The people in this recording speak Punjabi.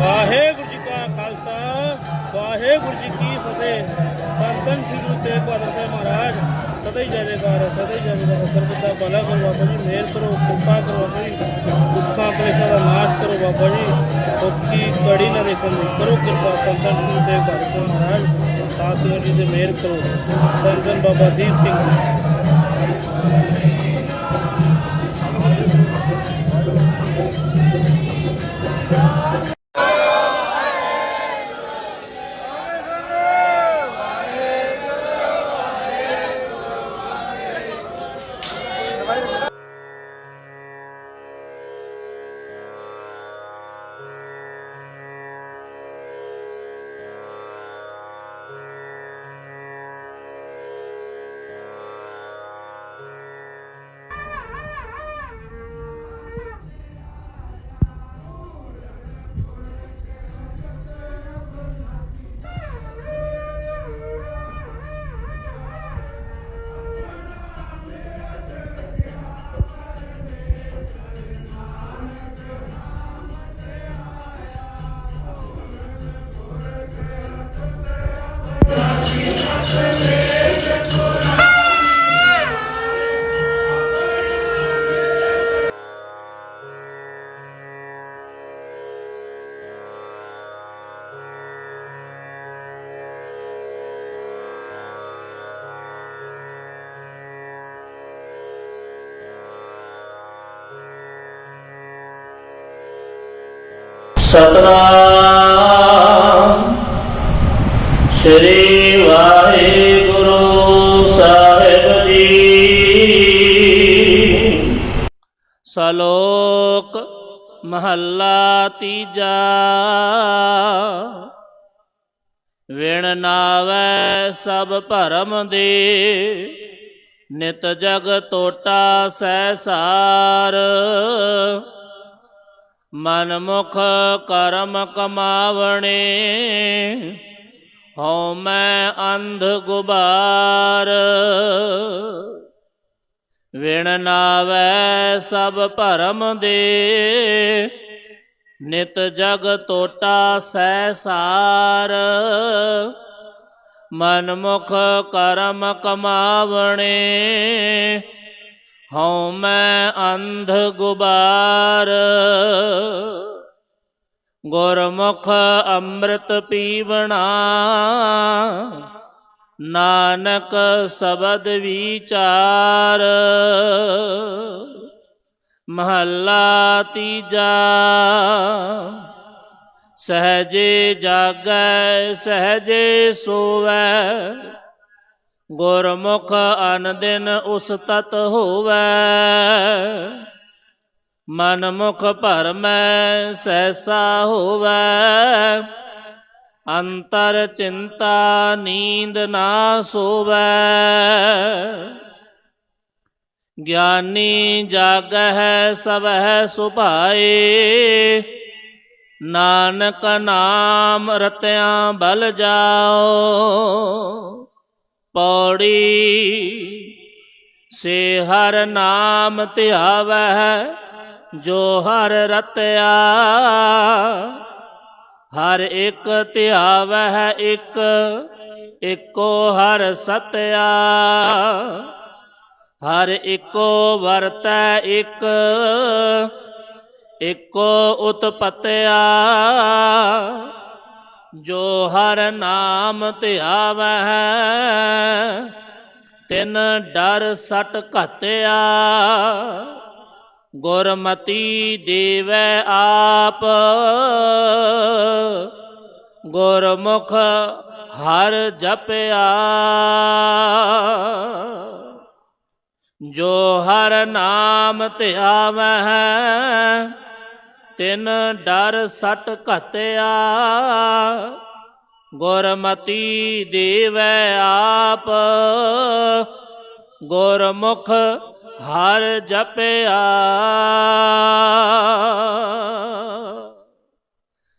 ਵਾਹਿਗੁਰੂ ਜੀ ਕਾ ਖਾਲਸਾ ਵਾਹਿਗੁਰੂ ਜੀ ਕੀ ਫਤਿਹ ਧੰਨ ਧੰਨ ਸ੍ਰੀ ਗੁਰੂ ਤੇਗ ਬਹਾਦਰ ਸਾਹਿਬ ਮਹਾਰਾਜ ਸਦਾ ਹੀ ਜੈ ਜੈਕਾਰ ਹੈ, ਸਦਾ ਹੀ ਜੈ ਜੈਕਾਰ ਹੈ। ਸਰਬਤ ਦਾ ਭਲਾ ਕਰੋ ਬਾਬਾ ਜੀ ਮਿਹਰ ਕਰੋ ਕਿਰਪਾ ਕਰੋ ਬਾਬਾ ਜੀ ਦੁੱਖਾਂ ਕਲੇਸ਼ਾਂ ਦਾ ਨਾਸ਼ ਕਰੋ ਬਾਬਾ ਜੀ ਦੁੱਖੀ ਕੜੀ ਨਾ ਦੇਖਣ ਦੀ ਕਰੋ ਕਿਰਪਾ ਧੰਨ ਧੰਨ ਸ੍ਰੀ ਗੁਰੂ ਤੇਗ ਬਹਾਦਰ ਸਾਹਿਬ ਮਹਾਰਾਜ ਸਾਧ ਸੰਗਤ ਜੀ ਤੇ ਮਿਹਰ ਕਰੋ ਧੰਨ ਧੰਨ ਬਾਬਾ ਦੀਪ ਸਿੰਘ ਜੀ ਸਤਨਾਮ ਸ਼ਲੋਕ ਮਹੱਲਾ ਤੀਜਾ। ਵਿਣ ਨਾਵੈ ਸਭ ਭਰਮ ਦੇ, ਨਿਤ ਜਗ ਟੋਟਾ ਸਹਿ ਸਾਰ ਮਨ ਮੁਖ ਕਰਮ ਕਮਾਵਣੇ, ਹਉ ਮੈਂ ਅੰਧ ਗੁਬਾਰ। ਵਿਣ ਨਾਵੈ ਸਭ ਭਰਮ ਦੇ। ਨਿਤ ਜਗ ਤੋਟਾ ਸਹਿ ਸਾਰ। ਮਨ ਮੁਖ ਕਰਮ ਕਮਾਵਣੇ। ਹਉ ਮੈਂ ਅੰਧ ਗੁਬਾਰ। ਗੁਰਮੁਖ ਅੰਮ੍ਰਿਤ ਪੀਵਣਾ। ਨਾਨਕ ਸ਼ਬਦ ਵਿਚਾਰ, ਮਹੱਲਾ ਤੀਜਾ, ਸਹਜੇ ਜਾਗੈ, ਸਹਜੇ ਸੋਵੈ, ਗੁਰਮੁਖ ਅਨਦਿਨ ਉਸ ਤਤ ਹੋਵੈ। ਮਨ ਮੁਖ ਭਰਮੈ, ਸਹਿਸਾ ਹੋਵੈ। ਅੰਤਰ ਚਿੰਤਾ ਨੀਂਦ ਨਾ ਸੋਵੈ। ਗਿਆਨੀ ਜਾਗਹਿ ਸਭੈ ਸੁਭਾਏ। ਨਾਨਕ ਨਾਮ ਰਤਿਆਂ ਬਲ ਜਾਓ। ਪੌੜੀ ਸੇ ਹਰ ਨਾਮ ਧਿਆਵੈ ਜੋ ਹਰ ਰਤਿਆ। ਹਰ ਇੱਕ ਧਿਆਵੈ ਇੱਕ, ਇੱਕੋ ਹਰ ਸਤਿਆ। ਹਰ ਇੱਕੋ ਵਰਤੈ ਇੱਕ, ਇੱਕੋ ਉਤਪਤਿਆ। ਜੋ ਹਰ ਨਾਮ ਧਿਆਵੈ ਤਿਨ ਡਰ ਸਟ ਘਤਿਆ। ਗੁਰਮਤੀ ਦੇਵੈ ਆਪ ਗੁਰਮੁਖ ਹਰ ਜਪਿਆ। ਜੋ ਹਰ ਨਾਮ ਧਿਆਵੈ ਤਿਨ ਡਰ ਸਟ ਘਤਿਆ। ਗੁਰਮਤੀ ਦੇਵੈ ਆਪ, ਗੁਰਮੁਖ ਹਰ ਜਪਿਆ।